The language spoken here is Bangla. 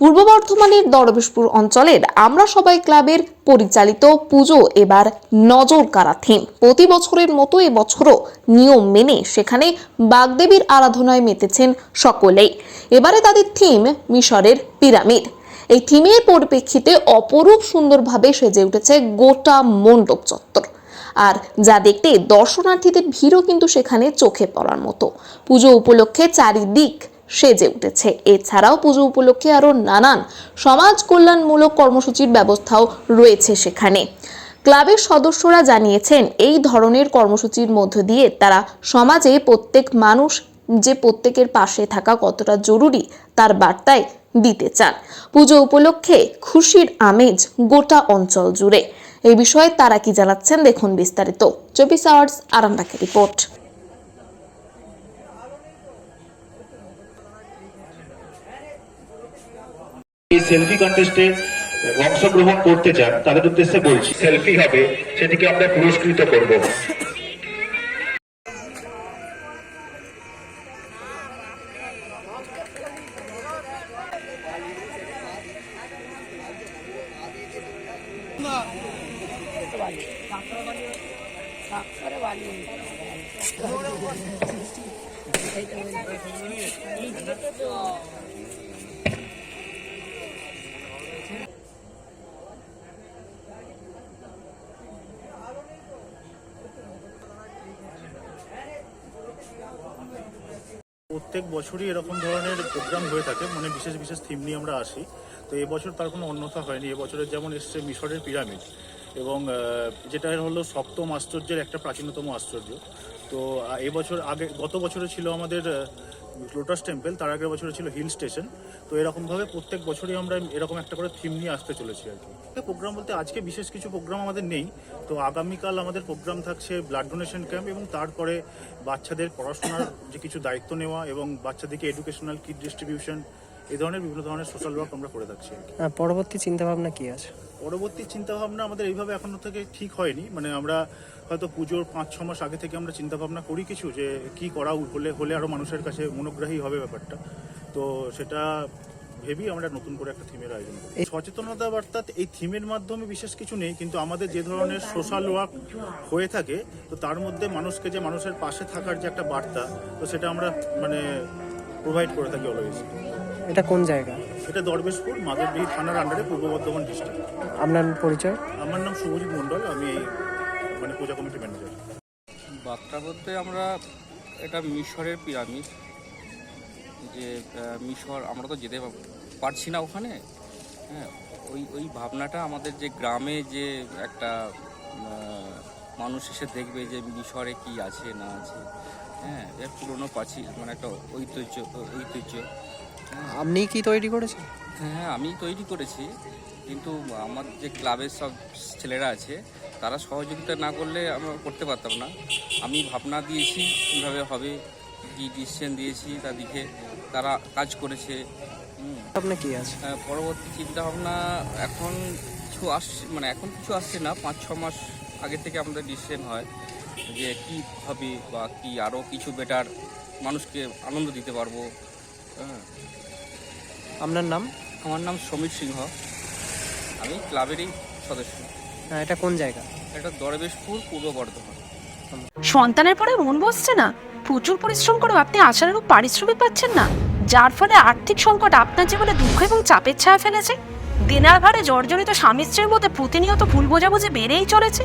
পূর্ব বর্ধমানের দরবেশপুর অঞ্চলের আমরা সবাই ক্লাবের পরিচালিত পুজো এবার নজর কাড়া থিম প্রতি বছরের মতো এবছরও নিয়ম মেনে সেখানে বাগদেবীর আরাধনায় মেতেছেন সকলেই। এবারে তাদের থিম মিশরের পিরামিড। এই থিমের পরিপ্রেক্ষিতে অপরূপ সুন্দরভাবে সেজে উঠেছে গোটা মণ্ডপ চত্বর। আর যা দেখতে দর্শনার্থীদের ভিড়ও কিন্তু সেখানে চোখে পড়ার মতো। পুজো উপলক্ষে চারিদিক সেজে উঠেছে। এছাড়াও পুজো উপলক্ষে আরও নানান সমাজ কল্যাণমূলক কর্মসূচির ব্যবস্থাও রয়েছে সেখানে। ক্লাবের সদস্যরা জানিয়েছেন, এই ধরনের কর্মসূচির মধ্য দিয়ে তারা সমাজে প্রত্যেক মানুষ যে প্রত্যেকের পাশে থাকা কতটা জরুরি তার বার্তায় দিতে চান। পুজো উপলক্ষে খুশির আমেজ গোটা অঞ্চল জুড়ে। এই বিষয়ে তারা কি জানাচ্ছেন, দেখুন বিস্তারিত। চব্বিশ আওয়ার্স আরামবাগের রিপোর্ট। এই সেলফি কন্টেস্টে অংশগ্রহণ করতে চান তাদের উদ্দেশ্যে বলছি। সেলফি হবে সেটিকে আমরা পুরস্কৃত করব। প্রত্যেক বছরই এরকম ধরনের প্রোগ্রাম হয়ে থাকে মানে বিশেষ বিশেষ থিম নিয়ে আমরা আসি। তো এবছর তার কোনো অন্যথা হয়নি। এবছরের যেমন এসছে মিশরের পিরামিড এবং যেটা হলো সপ্তম আশ্চর্যের একটা প্রাচীনতম আশ্চর্য। তো এবছর আগে, গত বছরে ছিল আমাদের লোটাস টেম্পল তার আগের বছরে ছিল হিল স্টেশন তো এরকমভাবে প্রত্যেক বছরই আমরা এরকম একটা করে থিম নিয়ে আসতে চলেছি আর কি। প্রোগ্রাম বলতে আজকে বিশেষ কিছু প্রোগ্রাম আমাদের নেই। তো আগামীকাল আমাদের প্রোগ্রাম থাকছে ব্লাড ডোনেশন ক্যাম্প এবং তারপরে বাচ্চাদের পড়াশোনার যে কিছু দায়িত্ব নেওয়া এবং বাচ্চাদেরকে এডুকেশনাল কিট ডিস্ট্রিবিউশন এই ধরনের বিভিন্ন ধরনের সোশ্যাল ওয়ার্ক আমরা করে থাকছি আর পরবর্তী চিন্তা ভাবনা কি আছে? পরবর্তী চিন্তা ভাবনা আমাদের এইভাবে এখনও থেকে ঠিক হয়নি। মানে আমরা হয়তো পুজোর পাঁচ ছ মাস আগে থেকে আমরা চিন্তা ভাবনা করি কিছু যে কি করা হলে হলে আরও মানুষের কাছে মনোগ্রাহী হবে ব্যাপারটা। তো সেটা ভেবেই আমরা নতুন করে একটা থিমের আয়োজন করি। সচেতনতা বার্তা এই থিমের মাধ্যমে বিশেষ কিছু নেই কিন্তু আমাদের যে ধরনের সোশ্যাল ওয়ার্ক হয়ে থাকে তো তার মধ্যে মানুষকে যে মানুষের পাশে থাকার যে একটা বার্তা তো সেটা আমরা মানে প্রোভাইড করে থাকি অলওয়েজ এটা কোন জায়গা? এটা দরবেশপুর মাদারডিহি থানার আন্ডারে পূর্ব বর্ধমান ডিস্ট্রিক্ট আপনার পরিচয়? আমার নাম শুভজিৎ মণ্ডল আমি এই মানে পূজা কমিটি ম্যানেজার বার্তা বলতে আমরা এটা মিশরের পিরামিড যে মিশর আমরা তো যেতে পারছি না ওখানে। হ্যাঁ ওই ওই ভাবনাটা আমাদের যে গ্রামে যে একটা মানুষ এসে দেখবে যে মিশরে কি আছে না আছে। হ্যাঁ এর পুরনো প্রাচীর মানে একটা ঐতিহ্য ঐতিহ্য। আপনি কি তৈরি করেছেন? হ্যাঁ আমি তৈরি করেছি কিন্তু আমার যে ক্লাবের সব ছেলেরা আছে তারা সহযোগিতা না করলে আমরা করতে পারতাম না। আমি ভাবনা দিয়েছি কীভাবে হবে কী ডিসিশন দিয়েছি তা দিকে তারা কাজ করেছে। আপনার কি আছে? পরবর্তী চিন্তা ভাবনা এখন কিছু আসছে মানে এখন কিছু আসছে না পাঁচ ছ মাস আগে থেকে আমাদের ডিসিশন হয়। যে কি হবে বা কি আরও কিছু বেটার মানুষকে আনন্দ দিতে পারব। হ্যাঁ। আপনার নাম? আমার নাম সমীর সিংহ। আমি ক্লাবেরই সদস্য। হ্যাঁ, এটা কোন জায়গা? এটা দরবেশপুর পূর্ব বর্ধমান। সন্তানের পরে মন বসছে না। প্রচুর পরিশ্রম করেও আপনি আশানুরূপ পারিশ্রমিক পাচ্ছেন না। যার ফলে আর্থিক সংকট আপনার জীবনে দুঃখ এবং চাপের ছায়া ফেলেছে। দিনার ভারে জর্জরিত স্বামী স্ত্রীর মধ্যে প্রতিনিয়ত ভুল বোঝাবুঝি বেড়েই চলেছে।